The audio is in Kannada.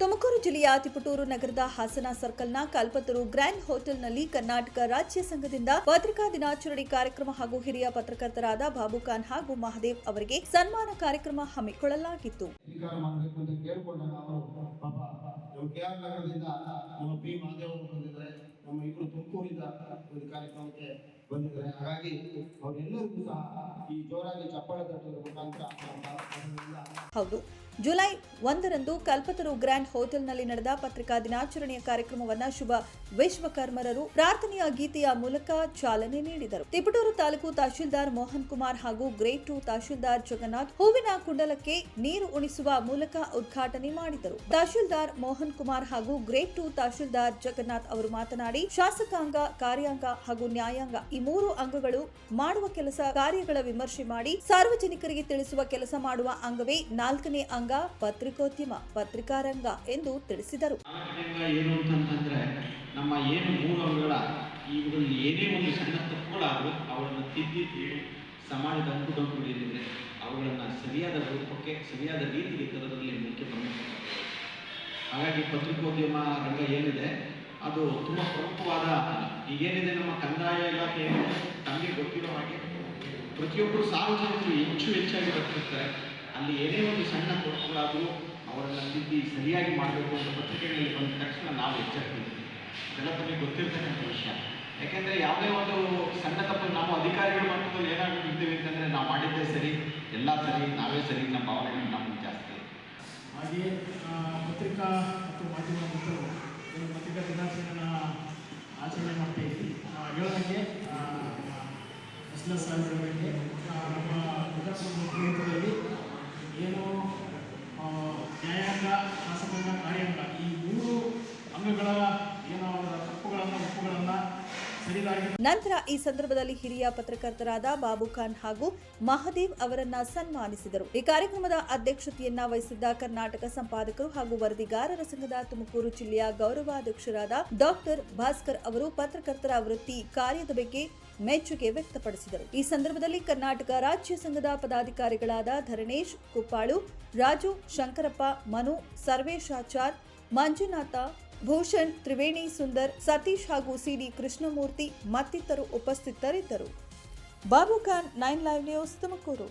ತುಮಕೂರು ಜಿಲ್ಲೆಯ ತಿಪಟೂರು ನಗರದ ಹಾಸನ ಸರ್ಕಲ್ನ ಕಲ್ಪತರು ಗ್ರ್ಯಾಂಡ್ ಹೋಟೆಲ್ನಲ್ಲಿ ಕರ್ನಾಟಕ ರಾಜ್ಯ ಸಂಘದಿಂದ ಪತ್ರಿಕಾ ದಿನಾಚರಣೆ ಕಾರ್ಯಕ್ರಮ ಹಾಗೂ ಹಿರಿಯ ಪತ್ರಕರ್ತರಾದ ಬಾಬು ಖಾನ್ ಹಾಗೂ ಮಹದೇವ್ ಅವರಿಗೆ ಸನ್ಮಾನ ಕಾರ್ಯಕ್ರಮ ಹಮ್ಮಿಕೊಳ್ಳಲಾಗಿತ್ತು. ಹೌದು. ಜುಲೈ ಒಂದರಂದು ಕಲ್ಪತರು ಗ್ರ್ಯಾಂಡ್ ಹೋಟೆಲ್ನಲ್ಲಿ ನಡೆದ ಪತ್ರಿಕಾ ದಿನಾಚರಣೆಯ ಕಾರ್ಯಕ್ರಮವನ್ನು ಶುಭ ವಿಶ್ವಕರ್ಮರರು ಪ್ರಾರ್ಥನೆಯ ಗೀತೆಯ ಮೂಲಕ ಚಾಲನೆ ನೀಡಿದರು. ತಿಪಟೂರು ತಾಲೂಕು ತಹಶೀಲ್ದಾರ್ ಮೋಹನ್ ಕುಮಾರ್ ಹಾಗೂ ಗ್ರೇಟ್ ಟು ತಹಶೀಲ್ದಾರ್ ಜಗನ್ನಾಥ್ ಹೂವಿನ ಕುಂಡಲಕ್ಕೆ ನೀರು ಉಣಿಸುವ ಮೂಲಕ ಉದ್ಘಾಟನೆ ಮಾಡಿದರು. ತಹಶೀಲ್ದಾರ್ ಮೋಹನ್ ಕುಮಾರ್ ಹಾಗೂ ಗ್ರೇಟ್ ಟು ತಹಶೀಲ್ದಾರ್ ಜಗನ್ನಾಥ್ ಅವರು ಮಾತನಾಡಿ, ಶಾಸಕಾಂಗ, ಕಾರ್ಯಾಂಗ ಹಾಗೂ ನ್ಯಾಯಾಂಗ ಈ ಮೂರು ಅಂಗಗಳು ಮಾಡುವ ಕೆಲಸ ಕಾರ್ಯಗಳ ವಿಮರ್ಶೆ ಮಾಡಿ, ಸಾರ್ವಜನಿಕರಿಗೆ ತಿಳಿಸುವ ಕೆಲಸ ಮಾಡುವ ಅಂಗವೇ ನಾಲ್ಕನೇ ಅಂಗ ಪತ್ರಿಕೋದ್ಯಮ, ಪತ್ರಿಕಾರಂಗ ಎಂದು ತಿಳಿಸಿದರು. ಏನು ಅಂತಂತಂದ್ರೆ, ನಮ್ಮ ಏನು ಇವುಗಳಲ್ಲಿ ಏನೇ ಒಂದು ಸಣ್ಣ ತಪ್ಪುಗಳಾದರೂ ಅವುಗಳನ್ನು ತಿದ್ದಿ ಸಮಾಜದ ಅಂಕು ಏನಿದೆ ಅವುಗಳನ್ನು ಸರಿಯಾದ ರೂಪಕ್ಕೆ, ಸರಿಯಾದ ರೀತಿಗೆ ತರೋದ್ರಲ್ಲಿ ಮುಖ್ಯ ಪ್ರಮುಖ ಹಾಗಾಗಿ ಪತ್ರಿಕೋದ್ಯಮ ರಂಗ ಏನಿದೆ, ಅದು ತುಂಬಾ ಪ್ರಮುಖವಾದ ಈಗೇನಿದೆ ನಮ್ಮ ಕಂದಾಯ ಇಲಾಖೆ ತಮಗೆ ಗೊತ್ತಿರೋ ಹಾಗೆ ಪ್ರತಿಯೊಬ್ಬರು ಸಾರ್ವಜನಿಕರು ಹೆಚ್ಚು ಹೆಚ್ಚಾಗಿ ಬರ್ತಿರ್ತಾರೆ. ಅಲ್ಲಿ ಏನೇ ಒಂದು ಸಣ್ಣ ತೊಟ್ಟುಗಳಾದರೂ ಅವರನ್ನು ತಿದ್ದಿ ಸರಿಯಾಗಿ ಮಾಡಬೇಕು ಅಂತ ಪತ್ರಿಕೆಗಳಲ್ಲಿ ಬಂದ ತಕ್ಷಣ ನಾವು ಎಚ್ಚರಿಸ್ತೀವಿ ಎಲ್ಲ ತಮಗೆ ಗೊತ್ತಿರ್ತಕ್ಕಂಥ ವಿಷಯ. ಯಾಕೆಂದರೆ ಯಾವುದೇ ಒಂದು ಸಣ್ಣ ತಪ್ಪು ನಾವು ಅಧಿಕಾರಿಗಳ ಮಟ್ಟದಲ್ಲಿ ಏನಾಗಿರ್ತೀವಿ ಅಂತಂದರೆ ನಾವು ಮಾಡಿದ್ದೇ ಸರಿ, ಎಲ್ಲ ಸರಿ, ನಾವೇ ಸರಿ ನಮ್ಮ ಭಾವನೆಗಳು ನಮಗೆ ಜಾಸ್ತಿ ಹಾಗೆಯೇ ಪತ್ರಿಕಾ ಮತ್ತು ಮಾಧ್ಯಮ ಮಿತ್ರರು ಪತ್ರಿಕಾ ದಿನಾಚರಣೆಯನ್ನು ಆಚರಣೆ ಮಾಡ್ತಾ ಇದ್ವಿ. ಹೇಳೋದಕ್ಕೆ ಎಸ್ ಸಾಹೇಬರಿಗೆ ನಮ್ಮ ವಿಧಾನಸಭಾ ಮುಖ್ಯಮಂತ್ರಿಯಲ್ಲಿ ಏನು ಆ, ನ್ಯಾಯಾಂಗ ಶಾಸಕಾಂಗ ಕಾರ್ಯಾಂಗ ಈ ಮೂರು ಅಂಗಗಳ ನಂತರ ಈ ಸಂದರ್ಭದಲ್ಲಿ ಹಿರಿಯ ಪತ್ರಕರ್ತರಾದ ಬಾಬು ಖಾನ್ ಹಾಗೂ ಮಹದೇವ್ ಅವರನ್ನ ಸನ್ಮಾನಿಸಿದರು. ಈ ಕಾರ್ಯಕ್ರಮದ ಅಧ್ಯಕ್ಷತೆಯನ್ನ ವಹಿಸಿದ್ದ ಕರ್ನಾಟಕ ಸಂಪಾದಕರು ಹಾಗೂ ವರದಿಗಾರರ ಸಂಘದ ತುಮಕೂರು ಜಿಲ್ಲೆಯ ಗೌರವಾಧ್ಯಕ್ಷರಾದ ಡಾಕ್ಟರ್ ಭಾಸ್ಕರ್ ಅವರು ಪತ್ರಕರ್ತರ ವೃತ್ತಿ ಕಾರ್ಯದ ಬಗ್ಗೆ ಮೆಚ್ಚುಗೆ ವ್ಯಕ್ತಪಡಿಸಿದರು. ಈ ಸಂದರ್ಭದಲ್ಲಿ ಕರ್ನಾಟಕ ರಾಜ್ಯ ಸಂಘದ ಪದಾಧಿಕಾರಿಗಳಾದ ಧರಣೇಶ್ ಕುಪ್ಪಾಳು, ರಾಜು ಶಂಕರಪ್ಪ, ಮನು ಸರ್ವೇಶಾಚಾರ್, ಮಂಜುನಾಥ, ಭೂಷಣ್, ತ್ರಿವೇಣಿ ಸುಂದರ್, ಸತೀಶ್ ಹಾಗೂ ಸಿಡಿ ಕೃಷ್ಣಮೂರ್ತಿ ಮತ್ತಿತರರು ಉಪಸ್ಥಿತರಿದ್ದರು. Babu Khan, nine live news Tumakuru.